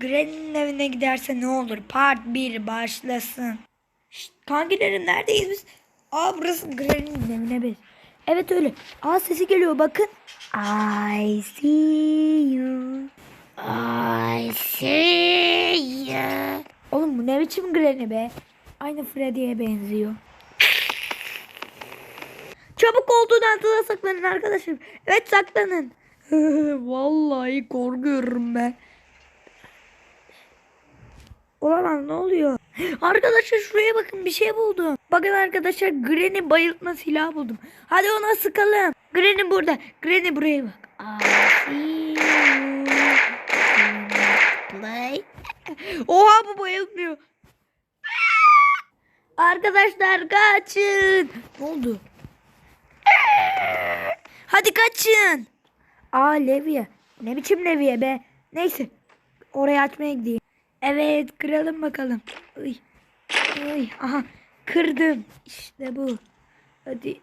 Granny'nin evine giderse ne olur? Part 1 başlasın. Şşt, kankilerim neredeyiz biz? Aa burası Granny'nin evine biz. Evet öyle. Aa sesi geliyor bakın. I see you. I see you. Oğlum bu ne biçim Granny be? Aynı Freddy'ye benziyor. Çabuk olduğun altına saklanın arkadaşım. Evet saklanın. Vallahi korkuyorum ben. Olamaz ne oluyor? Arkadaşlar şuraya bakın bir şey buldum. Bakın arkadaşlar Granny bayıltma silahı buldum. Hadi ona sıkalım. Granny burada. Granny buraya bak. Oha bu bayılmıyor. Arkadaşlar kaçın. Ne oldu? Hadi kaçın. Aa Levye. Ne biçim Levye be. Neyse. Orayı açmaya gideyim. Evet kıralım bakalım. Uy. Uy. Aha kırdım. İşte bu. Hadi.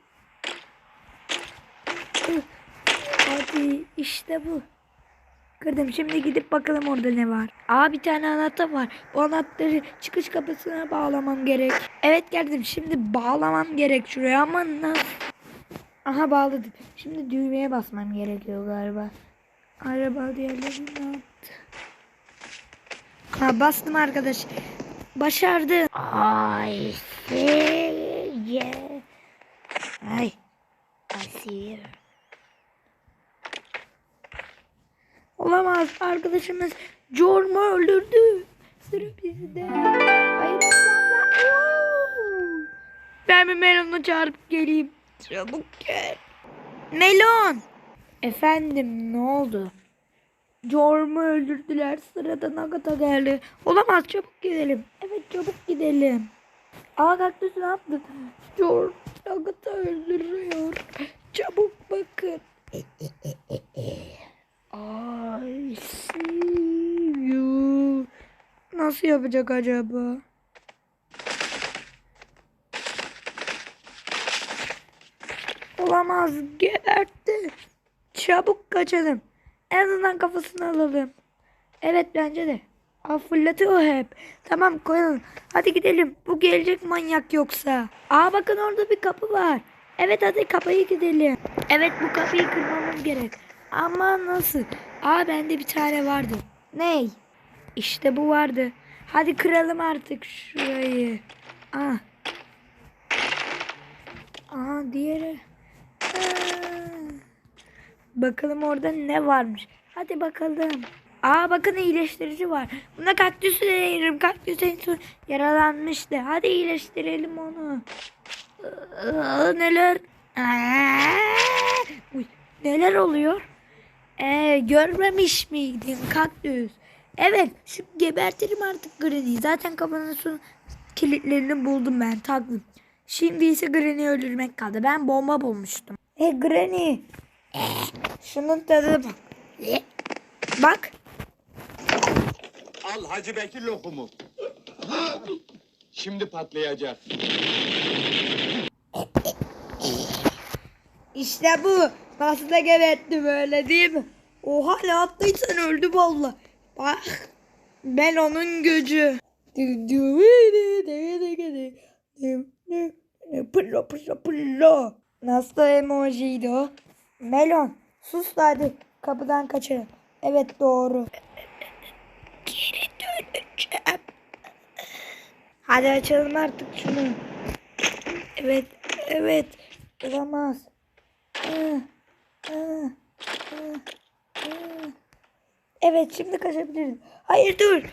Hadi işte bu. Kırdım. Şimdi gidip bakalım orada ne var. Aa bir tane anahtar var. Bu anahtarı çıkış kapısına bağlamam gerek. Evet geldim. Şimdi bağlamam gerek şuraya ama nasıl? Aha bağladım. Şimdi düğmeye basmam gerekiyor galiba. Araba diğerleri ne yaptı? Ha bastım arkadaş. Başardım. Ay see you. Ay. I see. Olamaz. Arkadaşımız Jorm'u öldürdü. Sıra bizde. Hayır. Ben bir Melon'u çağırıp geleyim. Çabuk gel. Melon. Efendim ne oldu? Jorm'u öldürdüler. Sırada Nagata geldi. Olamaz çabuk gidelim. Evet çabuk gidelim. Aa kaktüs ne yaptı? Jorm Nagata öldürüyor. Çabuk bakın. I see you. Nasıl yapacak acaba? Olamaz gebertti. Çabuk kaçalım. En azından kafasını alalım. Evet bence de. Aa, fırlatıyor hep. Tamam koyalım. Hadi gidelim. Bu gelecek manyak yoksa. Aa bakın orada bir kapı var. Evet hadi kapıyı gidelim. Evet bu kapıyı kırmamız gerek. Ama nasıl? Aa bende bir tane vardı. Ney? İşte bu vardı. Hadi kıralım artık şurayı. Aa. Aa diğeri. Aa. Bakalım orada ne varmış. Hadi bakalım. Aa bakın iyileştirici var. Buna kaktüsü deneyelim. Kaktüs en son yaralanmıştı. Hadi iyileştirelim onu. Aa, neler? Aa, neler oluyor? Ee, görmemiş miydin kaktüs? Evet şu gebertirim artık Granny'i. Zaten kafanın son kilitlerini buldum ben taktım. Şimdi ise Granny'i öldürmek kaldı. Ben bomba bulmuştum. Hey Granny. Şunun tadına bak. Bak. Al Hacı Bekir lokumu. Şimdi patlayacak. İşte bu. Nasıl da gebertti böyle değil mi? Oha ne yaptıysan öldü valla. Bak. Ben onun gücü. Pırlo pırlo pırlo. Nasıl emojiydi o? Melon. Sus da hadi. Kapıdan kaçalım. Evet doğru. Geri döneceğim. Hadi açalım artık şunu. Evet. Evet. Olamaz. Evet şimdi kaçabiliriz. Hayır dur.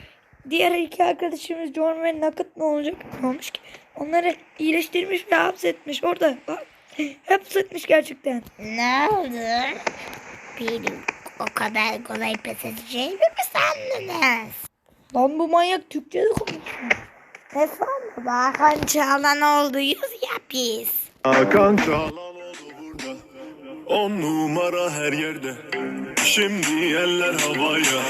Diğer iki arkadaşımız John ve Nugget ne olacak? Ne olmuş ki? Onları iyileştirmiş ve hapsetmiş. Orada bak. Hapsetmiş gerçekten. Ne oldu? Benim o kadar kolay pes edeceğimi mi sandınız? Lan bu manyak Türkçe de konuşuyor. Ne sandın? Hakan Çağlan olduyuz ya biz. Hakan Çağlan oldu burada On numara her yerde Şimdi eller havaya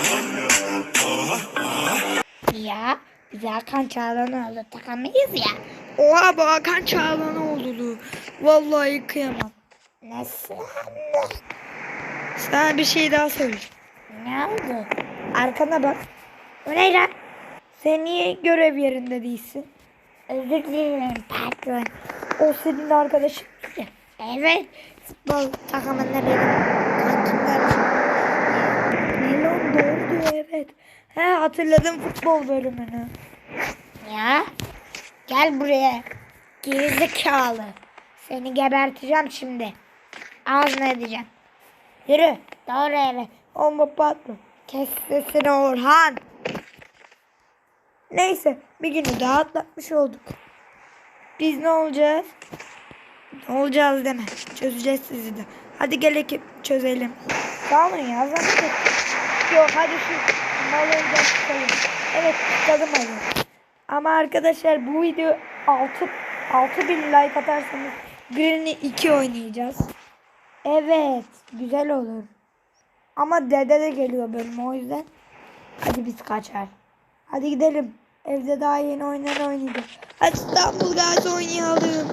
Ya biz Hakan Çağlanoğlu takamayız ya. Oha bu Hakan Çağlanoğlu. Vallahi kıyamam. Ne sandın? Sana bir şey daha söyleyeceğim. Ne oldu? Arkana bak. O ne lan? Sen niye görev yerinde değilsin? Özür dilerim patron. O senin arkadaşın. mi? Evet. Futbol takımında benim kankimler. Melon doğru diyor evet. He hatırladım futbol bölümünü. Ya. Gel buraya. Gerizekalı. Seni geberteceğim şimdi. Ağzına edeceğim. Yürü. Doğru eve. Ama patron. Kes sesini Orhan. Neyse bir günü daha atlatmış olduk. Biz ne olacağız? Ne olacağız deme. Çözeceğiz sizi de. Hadi gel ekip çözelim. Tamam ya zahmet et. Yok hadi şu malından çıkalım. Evet çıkalım hadi. Ama arkadaşlar bu video 6 6000 like atarsanız birini 2 oynayacağız. Evet güzel olur. Ama dede de geliyor bölüm o yüzden. Hadi biz kaçar. Hadi gidelim. Evde daha yeni oynar oynayacağız. Hadi İstanbul Gazi oynayalım.